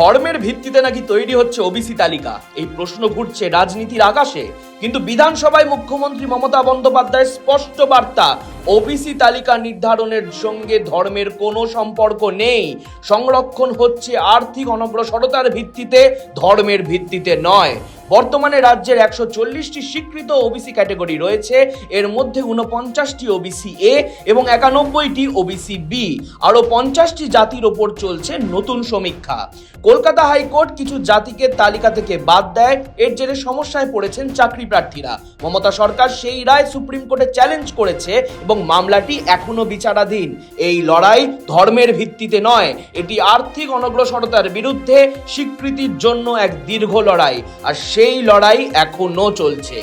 ধর্মের ভিত্তিতে নাকি তৈরি হচ্ছে ওবিসি তালিকা? এই প্রশ্ন ঘুরছে রাজনীতির আকাশে। কিন্তু বিধানসভায় মুখ্যমন্ত্রী মমতা বন্দ্যোপাধ্যায় স্পষ্ট বার্তা, ওবিসি তালিকা নির্ধারণের সঙ্গে ধর্মের কোনো সম্পর্ক নেই। সংরক্ষণ হচ্ছে আর্থিক অনগ্রসরতার ভিত্তিতে, ধর্মের ভিত্তিতে নয়। বর্তমানে রাজ্যের একশো চল্লিশটি স্বীকৃত ওবিসি ক্যাটাগরি রয়েছে। এর মধ্যে উনপঞ্চাশটি ওবিসি এ এবং একানব্বইটি ওবিসি বি আরও পঞ্চাশটি জাতির ওপর চলছে নতুন সমীক্ষা। কলকাতা হাইকোর্ট কিছু জাতিকে তালিকা থেকে বাদ দেয়। এর জেরে সমস্যায় পড়েছেন চাকরি প্রার্থীরা। মমতা সরকার সেই রায় সুপ্রিম কোর্টে চ্যালেঞ্জ করেছে এবং মামলাটি এখনও বিচারাধীন। এই লড়াই ধর্মের ভিত্তিতে নয়, এটি আর্থিক অনগ্রসরতার বিরুদ্ধে স্বীকৃতির জন্য এক দীর্ঘ লড়াই। আর সেই লড়াই এখনও চলছে।